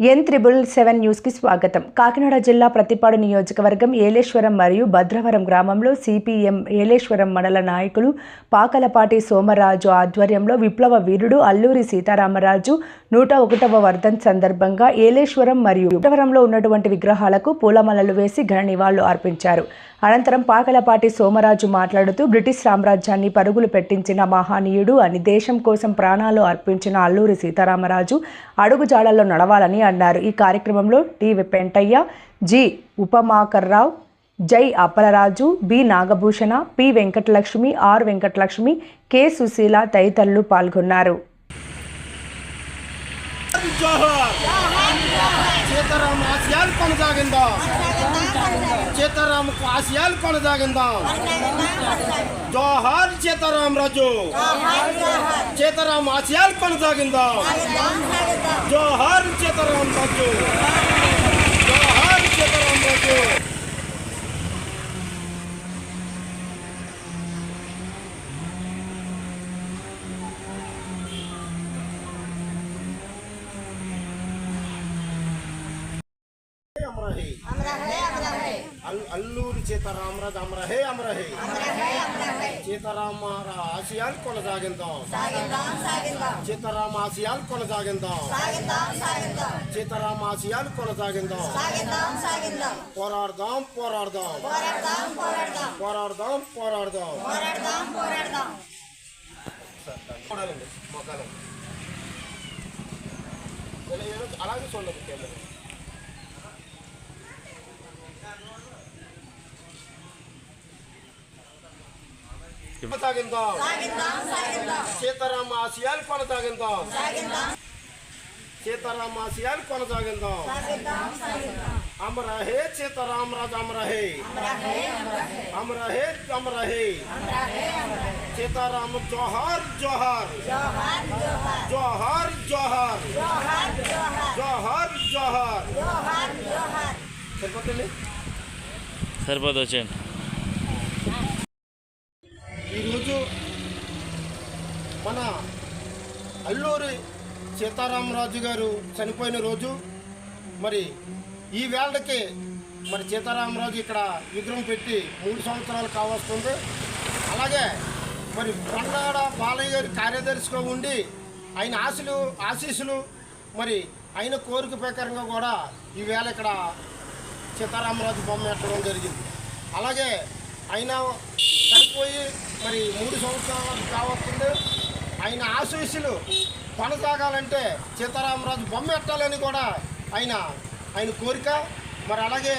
ఎన్ triple seven న్యూస్కి స్వాగతం. కాకినాడ జిల్లా ప్రతిపాడు నియోజకవర్గం ఏలేశ్వరం మరియు భద్రవరం గ్రామంలో సిపిఎం ఏలేశ్వరం మండల నాయకులు పాకలపాటి సోమరాజు ఆధ్వర్యంలో విప్లవ వీరుడు అల్లూరి సీతారామరాజు నూట ఒకటవ వర్ధన్ సందర్భంగా ఏలేశ్వరం మరియు భద్రవరంలో ఉన్నటువంటి విగ్రహాలకు పూలమాలలు వేసి ఘన నివాళులు అర్పించారు. అనంతరం పాకలపాటి సోమరాజు మాట్లాడుతూ బ్రిటిష్ సామ్రాజ్యాన్ని పరుగులు పెట్టించిన మహానీయుడు అని దేశం కోసం ప్రాణాలు అర్పించిన అల్లూరి సీతారామరాజు అడుగుజాడల్లో నడవాలని అన్నారు. ఈ కార్యక్రమంలో T. Pentaiah G. Upamakarrao J. Appalaraju B. Nagabhushana P. Venkatalakshmi R. Venkatalakshmi K. Sushila తదితరులు పాల్గొన్నారు. జోహార్ సీతారామ ఆశయాలు కొనసాగిందాం సీతారామకు ఆశయాలు కొనసాగిందాం జోహార్ సీతారాం రాజు సీతారామ ఆశయాలు కొనసాగిందాం జోహార్ సీతారాం రాజు జోహార్ సీతారాం రాజు అమరహే అల్- అల్లూరి సీతారామరాజు అమరహే అమరహే. సీతారామ ఆశయాలు కొనసాగిందాం సీతారామ ఆశయాలు కొనసాగిందాం సీతారామ ఆశయాలు కొనసాగిందాం పోరాడదాం పోరాడదాం. పోరాడదాం పోరాడదాం. అలాగే చూడండి కెమెరా కొనసాగిందాం సీతారామ ఆశయాలు కొనసాగిందాం సీతారామ ఆశయాలు కొనసాగిందాం అమరహే సీతారామరాజు అమరహే అమరహే అమరహే సీతారామ జోహార్ జోహార్ జోహార్ జోహార్ జోహార్ జోహార్ సరిపోతుంది సరిపోదు వచ్చేయండి ఈరోజు మన అల్లూరి సీతారామరాజు గారు చనిపోయిన రోజు మరి ఈ వేళకి మరి సీతారామరాజు ఇక్కడ విగ్రహం పెట్టి మూడు సంవత్సరాలు కావస్తుంది. అలాగే మరి కొండాడ బాలయ్య గారి కార్యదర్శిగా ఉండి ఆయన ఆశలు ఆశీస్సులు మరి ఆయన కోరిక ప్రకారంగా కూడా ఈ వేళ ఇక్కడ సీతారామరాజు బొమ్మ ఎట్టడం జరిగింది. అలాగే ఆయన చనిపోయి మరి మూడు సంవత్సరాలు కావస్తుంది. ఆయన ఆశీస్సులు కొనసాగాలంటే సీతారామరాజు బొమ్మ ఎట్టాలని కూడా ఆయన ఆయన కోరిక. మరి అలాగే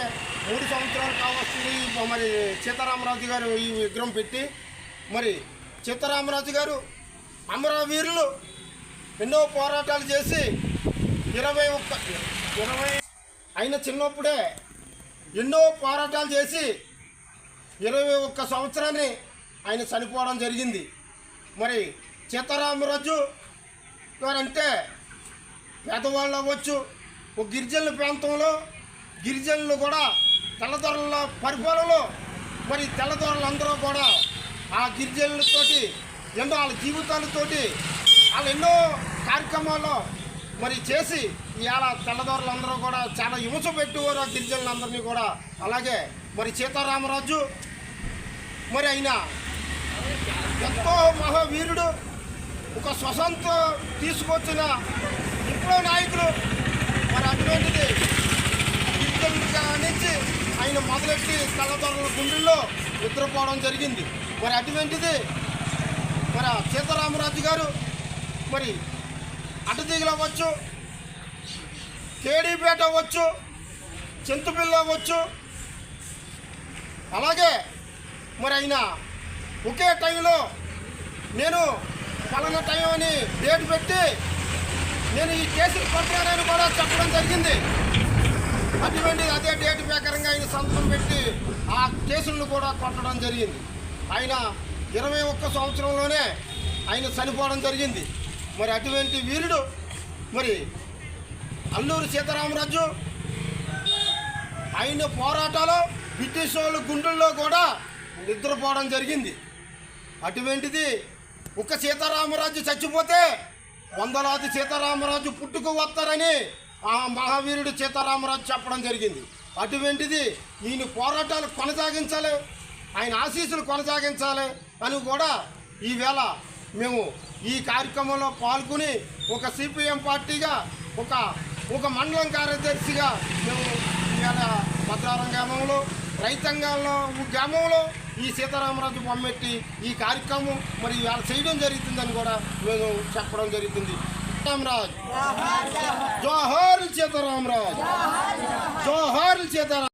మూడు సంవత్సరాలు కావస్తుంది మరి సీతారామరాజు గారు ఈ విగ్రహం పెట్టి మరి సీతారామరాజు గారు అమరవీరులు ఎన్నో పోరాటాలు చేసి ఇరవై ఒక్క ఇరవై ఆయన చిన్నప్పుడే ఎన్నో పోరాటాలు చేసి ఇరవై ఒక్క సంవత్సరాన్ని ఆయన చనిపోవడం జరిగింది. మరి సీతారామరాజు గారంటే పేదవాళ్ళు అవ్వచ్చు. ఒక గిరిజనుల ప్రాంతంలో గిరిజనులు కూడా తెల్లదొరల పరిపాలనలో మరి తెల్లదొరలందరూ కూడా ఆ గిరిజనులతోటి ఎన్నో వాళ్ళ జీవితాలతోటి వాళ్ళు ఎన్నో కార్యక్రమాల్లో మరి చేసి ఇవాళ తెల్లదొరలందరూ కూడా చాలా హింస పెట్టేవారు ఆ గిరిజనులందరినీ కూడా. అలాగే మరి సీతారామరాజు మరి ఆయన ఎంతో మహావీరుడు. ఒక స్వతంత్రం తీసుకొచ్చిన ఇప్పుడు నాయకులు మరి అటువంటిది నుంచి ఆయన మొదలెట్టి తెల్లదొరల గుండెల్లో నిద్రపోవడం జరిగింది. మరి అటువంటిది మరి సీతారామరాజు గారు మరి అడ్డదిగులు అవ్వచ్చు కేడీపేట అవ్వచ్చు చింతపిల్ల అవ్వచ్చు. అలాగే మరి ఆయన ఒకే టైంలో నేను పలానా టైం అని డేట్ పెట్టి నేను ఈ కేసులు కొట్టానని కూడా చెప్పడం జరిగింది. అటువంటి అదే డేట్ ప్రకారంగా ఆయన సంతకం పెట్టి ఆ కేసులను కూడా కొట్టడం జరిగింది. ఆయన ఇరవై ఒక్క సంవత్సరంలోనే ఆయన చనిపోవడం జరిగింది. మరి అటువంటి వీరుడు మరి అల్లూరి సీతారామరాజు ఆయన పోరాటాలు బ్రిటిష్ వాళ్ళ గుండెల్లో కూడా నిద్రపోవడం జరిగింది. అటువంటిది ఒక సీతారామరాజు చచ్చిపోతే వందలాది సీతారామరాజు పుట్టుకు వస్తారని ఆ మహావీరుడు సీతారామరాజు చెప్పడం జరిగింది. అటువంటిది ఈయన పోరాటాలు కొనసాగించాలి ఆయన ఆశీస్సులు కొనసాగించాలి అని కూడా ఈవేళ మేము ఈ కార్యక్రమంలో పాల్గొని ఒక సిపిఎం పార్టీగా ఒక ఒక మండలం కార్యదర్శిగా మేము ఈవేళ భద్రారం గ్రామంలో రైతాంగంలో గ్రామంలో ఈ సీతారామరాజు బొమ్మెట్టి ఈ కార్యక్రమం మరి ఇవాళ చేయడం జరుగుతుందని కూడా మేము చెప్పడం జరుగుతుంది. సీతారామరాజు. జోహార్ సీతారామరాజు. జోహార్ సీతారాం